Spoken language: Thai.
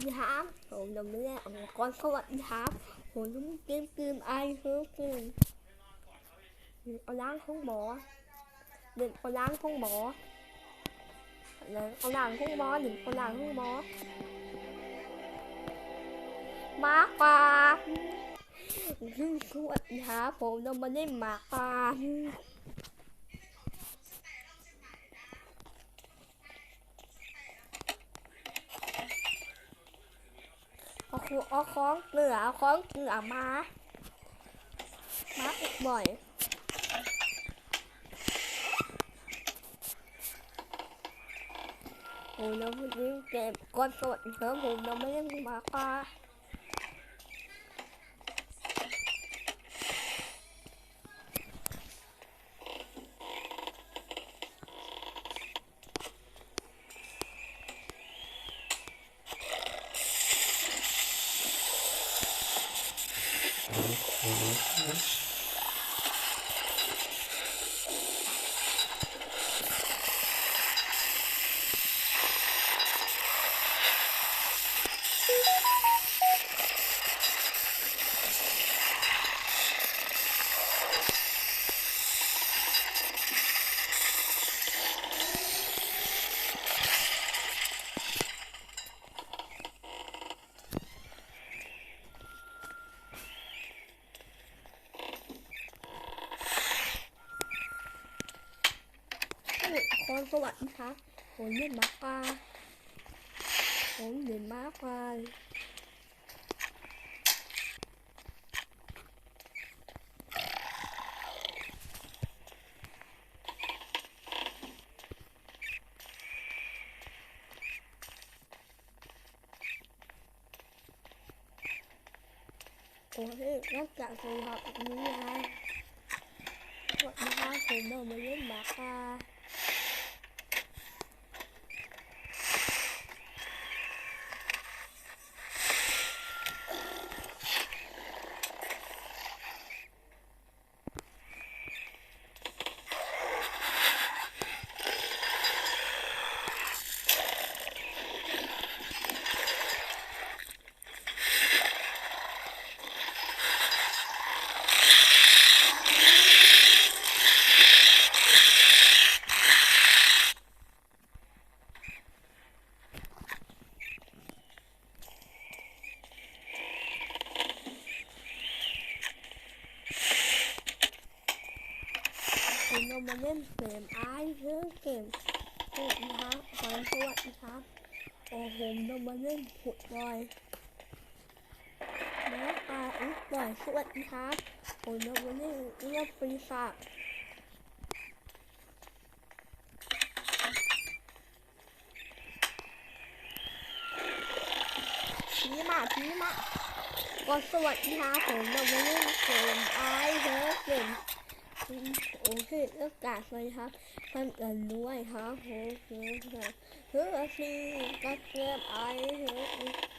ดีครับผมดำเนินองค์กรสวัสดีครับผมต้องเกมเกมไอเฮิร์เกมเอาล้างห้องหมอหนึ่งเอาล้างห้องหมอหนึ่งเอาล้างห้องหมอหนึ่งเอาล้างห้องหมอมาปลาสวัสดีครับผมเรามาเล่นมาป่า เอาของเหลือเอาของเหลือมา มาอีกบ่อยโอ้เราพูดถึงเก็บก้อนสดเพิ่มผมเราไม่ได้มาป่า คนสวัสดีครับผมเล่นมาป่าผมเล่นมาป่าโอ้ยนอกจากสวัสดีครับสวัสดีครับผมเรามาเล่นมาป่า เรามาเล่นเกมไอเรื่องเกมสวัสดีครับขอสวัสดีครับโอ้ผมเรามาเล่นผุดบอยแล้วปลาอุ๊บบอยสวัสดีครับผมเรามาเล่นเรื่องปีศาจชี้มาชี้มาก็สวัสดีครับผมเรามาเล่นเกมไอเรื่องเกม โอเคเลือกกาดเลยครับเพิ่มเงินด้วยครับโอเคครับเฮ้ยสิก็เกิดไอเฮ้